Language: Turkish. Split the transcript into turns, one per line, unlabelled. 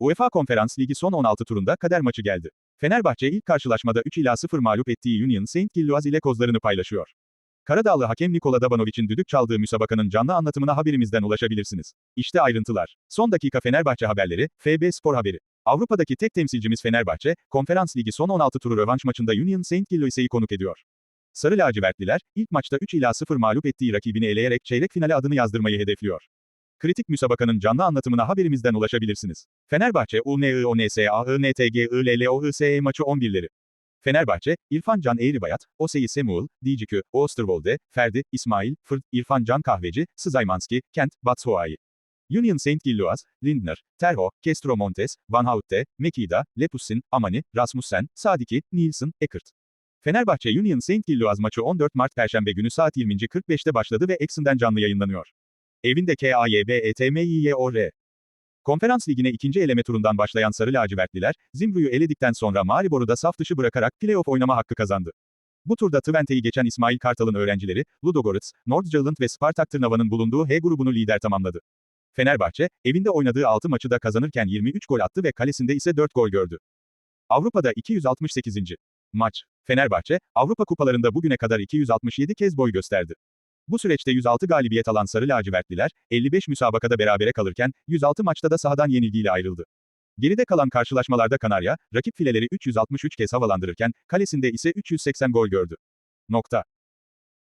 UEFA Konferans Ligi son 16 turunda kader maçı geldi. Fenerbahçe ilk karşılaşmada 3 ila 0 mağlup ettiği Union Saint Gilloise ile kozlarını paylaşıyor. Karadağlı hakem Nikola Dabanovic'in düdük çaldığı müsabakanın canlı anlatımına haberimizden ulaşabilirsiniz. İşte ayrıntılar. Son dakika Fenerbahçe haberleri, FB Spor haberi. Avrupa'daki tek temsilcimiz Fenerbahçe, Konferans Ligi son 16 turu rövanş maçında Union Saint Gilloise'yi konuk ediyor. Sarı lacivertliler, ilk maçta 3 ila 0 mağlup ettiği rakibini eleyerek çeyrek finale adını yazdırmayı hedefliyor. Kritik müsabakanın canlı anlatımına haberimizden ulaşabilirsiniz. Fenerbahçe UNIONSAINTGILLOISE maçı 11'leri. Fenerbahçe, İrfan Can Eğribayat, Oseyi Semuel, Dicikü, Oosterwolde, Ferdi, İsmail, Fırt, İrfan Can Kahveci, Sızaymanski, Kent, Batshuayi. Union Saint Gilloise, Lindner, Terho, Castro Montes, Van Houte, Mekida, Lepussin, Amani, Rasmussen, Sadiki, Nielsen, Eckert. Fenerbahçe Union Saint Gilloise maçı 14 Mart Perşembe günü saat 20.45'te başladı ve Exxon'den canlı yayınlanıyor. Evinde KAYBETMİYOR. Konferans Ligi'ne ikinci eleme turundan başlayan Sarı Lacivertliler, Zimbru'yu eledikten sonra Maribor'u da saf dışı bırakarak playoff oynama hakkı kazandı. Bu turda Twente'yi geçen İsmail Kartal'ın öğrencileri, Ludogorets, Nordjylland ve Spartak Trnava'nın bulunduğu H grubunu lider tamamladı. Fenerbahçe, evinde oynadığı 6 maçı da kazanırken 23 gol attı ve kalesinde ise 4 gol gördü. Avrupa'da 268. maç. Fenerbahçe, Avrupa kupalarında bugüne kadar 267 kez boy gösterdi. Bu süreçte 106 galibiyet alan Sarı Lacivertliler, 55 müsabakada berabere kalırken, 106 maçta da sahadan yenilgiyle ayrıldı. Geride kalan karşılaşmalarda Kanarya, rakip fileleri 363 kez havalandırırken, kalesinde ise 380 gol gördü. Nokta.